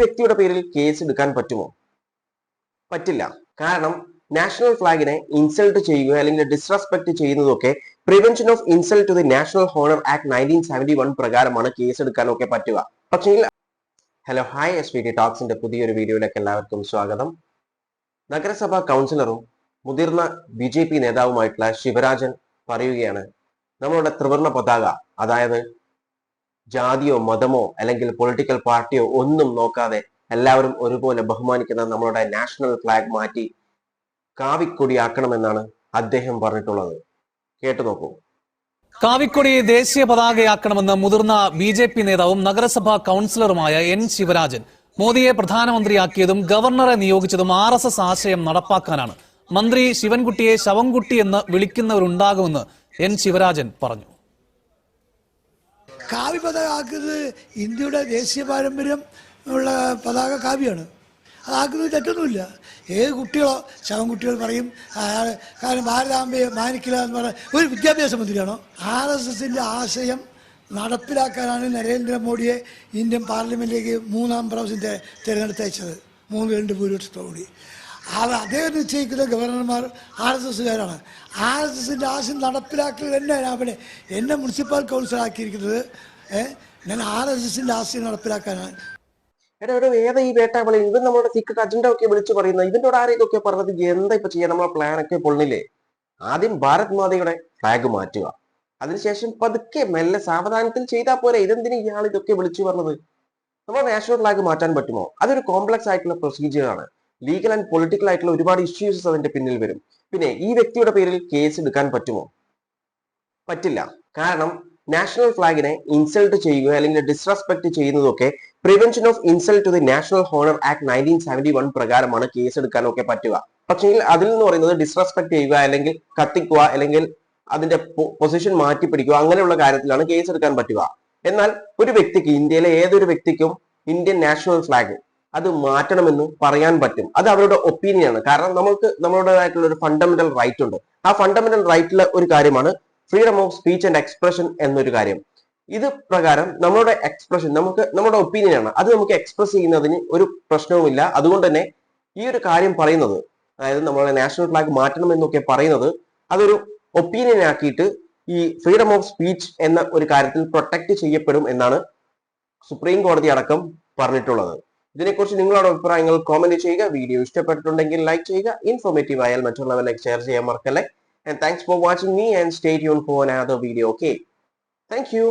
വ്യക്തിയുടെ പേരിൽ കേസ് എടുക്കാൻ പറ്റുമോ? പറ്റില്ല. കാരണം നാഷണൽ ഫ്ലാഗിനെ ഇൻസൾട്ട് ചെയ്യുക അല്ലെങ്കിൽ ഡിസ്റെസ്പെക്ട് ചെയ്യുന്നതൊക്കെ prevention of insult to the national honour act nineteen seventy one പ്രകാരമാണ് കേസ് എടുക്കാനൊക്കെ പറ്റുക. പക്ഷേ hello hi S V T ടോക്സിന്റെ പുതിയൊരു വീഡിയോയിലേക്ക് എല്ലാവർക്കും സ്വാഗതം. നഗരസഭാ കൗൺസിലറും മുതിർന്ന ബി ജെ പി നേതാവുമായിട്ടുള്ള ശിവരാജൻ പറയുകയാണ് നമ്മളുടെ ത്രിവർണ പതാക അതായത് ജാതിയോ മതമോ അല്ലെങ്കിൽ പൊളിറ്റിക്കൽ പാർട്ടിയോ ഒന്നും നോക്കാതെ എല്ലാവരും ഒരുപോലെ ബഹുമാനിക്കുന്ന നമ്മളുടെ നാഷണൽ ഫ്ലാഗ് മാറ്റി കാവിക്കൊടിയാക്കണമെന്നാണ് അദ്ദേഹം പറഞ്ഞിട്ടുള്ളത്. കേട്ടു നോക്കൂ. കാവിക്കൊടി ദേശീയ പതാകയാക്കണമെന്ന് മുതിർന്ന ബി ജെ പി നേതാവും നഗരസഭാ കൗൺസിലറുമായ എൻ ശിവരാജൻ മോദിയെ പ്രധാനമന്ത്രിയാക്കിയതും ഗവർണറെ നിയോഗിച്ചതും ആർ എസ് എസ് ആശയം നടപ്പാക്കാനാണ്. മന്ത്രി ശിവൻകുട്ടിയെ ശവൻകുട്ടി എന്ന് വിളിക്കുന്നവരുണ്ടാകുമെന്ന് എൻ ശിവരാജൻ പറഞ്ഞു. കാവ്യ പതാക ആക്കുന്നത് ഇന്ത്യയുടെ ദേശീയ പാരമ്പര്യം ഉള്ള പതാക കാവ്യമാണ് അതാക്കുന്നത് തെറ്റൊന്നുമില്ല. ഏത് കുട്ടികളോ ശവം കുട്ടികൾ പറയും കാരണം ഭാരതാംബയെ മാനിക്കില്ല എന്ന് പറഞ്ഞ ഒരു വിദ്യാഭ്യാസ മന്ത്രിയാണോ? ആർ എസ് എസിന്റെ ആശയം നടപ്പിലാക്കാനാണ് നരേന്ദ്രമോദിയെ ഇന്ത്യൻ പാർലമെന്റിലേക്ക് മൂന്നാം പ്രാവശ്യം തിരഞ്ഞെടുത്തയച്ചത്. മൂന്ന് രണ്ട് ഭൂരിപക്ഷത്തോടുകൂടി. അവർ അദ്ദേഹം നിശ്ചയിക്കുന്ന ഗവർണർമാർ ആർ എസ് എസ്സുകാരാണ്. ആർ എസ് എസിന്റെ ആശയം നടപ്പിലാക്കൽ തന്നെ അവിടെ എന്നെ മുനിസിപ്പൽ കൗൺസിലാക്കിയിരിക്കുന്നത് ഞാൻ ആർ എസ് എസിന്റെ ആശയം നടപ്പിലാക്കാനാണ്. ഒരു ഏതാ ഈ വേട്ടാവളി? ഇവൻ നമ്മുടെ സീക്രട്ട് അജണ്ട ഒക്കെ വിളിച്ചു പറയുന്നത്. ഇവന്റെ ആരെയൊക്കെ പറഞ്ഞത്? എന്താ ഇപ്പൊ ചെയ്യാൻ നമ്മളെ പ്ലാൻ ഒക്കെ പൊള്ളില്ലേ? ആദ്യം ഭാരത് മാതയുടെ ഫ്ലാഗ് മാറ്റുക. അതിനുശേഷം പതുക്കെ മെല്ലെ സാവധാനത്തിൽ ചെയ്താൽ പോരെ. ഇതെന്തിനു ഇയാൾ ഇതൊക്കെ വിളിച്ചു പറഞ്ഞത്? നമ്മുടെ നാഷണൽ ഫ്ലാഗ് മാറ്റാൻ പറ്റുമോ? അതൊരു കോംപ്ലക്സ് ആയിട്ടുള്ള പ്രൊസീജിയർ ആണ്. ലീഗൽ ആൻഡ് പൊളിറ്റിക്കൽ ആയിട്ടുള്ള ഒരുപാട് ഇഷ്യൂസ് അതിന്റെ പിന്നിൽ വരും. പിന്നെ ഈ വ്യക്തിയുടെ പേരിൽ കേസ് എടുക്കാൻ പറ്റുമോ? പറ്റില്ല. കാരണം നാഷണൽ ഫ്ലാഗിനെ ഇൻസൾട്ട് ചെയ്യുക അല്ലെങ്കിൽ ഡിസ്റെസ്പെക്ട് ചെയ്യുന്നതൊക്കെ prevention of insult to the national honour act nineteen seventy one പ്രകാരമാണ് കേസ് എടുക്കാനൊക്കെ പറ്റുക. പക്ഷേ അതിൽ എന്ന് പറയുന്നത് ഡിസ്റെസ്പെക്ട് ചെയ്യുക അല്ലെങ്കിൽ കത്തിക്കുക അല്ലെങ്കിൽ അതിന്റെ പൊസിഷൻ മാറ്റി പിടിക്കുക അങ്ങനെയുള്ള കാര്യത്തിലാണ് കേസ് എടുക്കാൻ പറ്റുക. എന്നാൽ ഒരു വ്യക്തിക്ക് ഇന്ത്യയിലെ ഏതൊരു വ്യക്തിക്കും ഇന്ത്യൻ നാഷണൽ ഫ്ലാഗ് അത് മാറ്റണമെന്ന് പറയാൻ പറ്റും. അത് അവരുടെ ഒപ്പീനിയൻ ആണ്. കാരണം നമുക്ക് നമ്മളുടേതായിട്ടുള്ള ഒരു ഫണ്ടമെന്റൽ റൈറ്റ് ഉണ്ട്. ആ ഫണ്ടമെന്റൽ റൈറ്റിലെ ഒരു കാര്യമാണ് freedom of speech and expression എന്നൊരു കാര്യം. ഇത് പ്രകാരം നമ്മളുടെ എക്സ്പ്രഷൻ നമുക്ക് നമ്മുടെ ഒപ്പീനിയൻ ആണ്. അത് നമുക്ക് എക്സ്പ്രസ് ചെയ്യുന്നതിന് ഒരു പ്രശ്നവുമില്ല. അതുകൊണ്ട് തന്നെ ഈ ഒരു കാര്യം പറയുന്നത് അതായത് നമ്മളുടെ നാഷണൽ ഫ്ലാഗ് മാറ്റണം എന്നൊക്കെ പറയുന്നത് അതൊരു ഒപ്പീനിയൻ ആക്കിയിട്ട് ഈ ഫ്രീഡം ഓഫ് സ്പീച്ച് എന്ന ഒരു കാര്യത്തിൽ പ്രൊട്ടക്ട് ചെയ്യപ്പെടും എന്നാണ് സുപ്രീം കോടതി അടക്കം പറഞ്ഞിട്ടുള്ളത്. ഇതിനെക്കുറിച്ച് നിങ്ങളുടെ അഭിപ്രായങ്ങൾ കോമന്റ് ചെയ്യുക. വീഡിയോ ഇഷ്ടപ്പെട്ടിട്ടുണ്ടെങ്കിൽ ലൈക്ക് ചെയ്യുക. ഇൻഫോർമേറ്റീവ് ആയാൽ മറ്റുള്ളവരിലേക്ക് ഷെയർ ചെയ്യാൻ മറക്കല്ലേ. And thanks for watching me and stay tune for another video okay thank you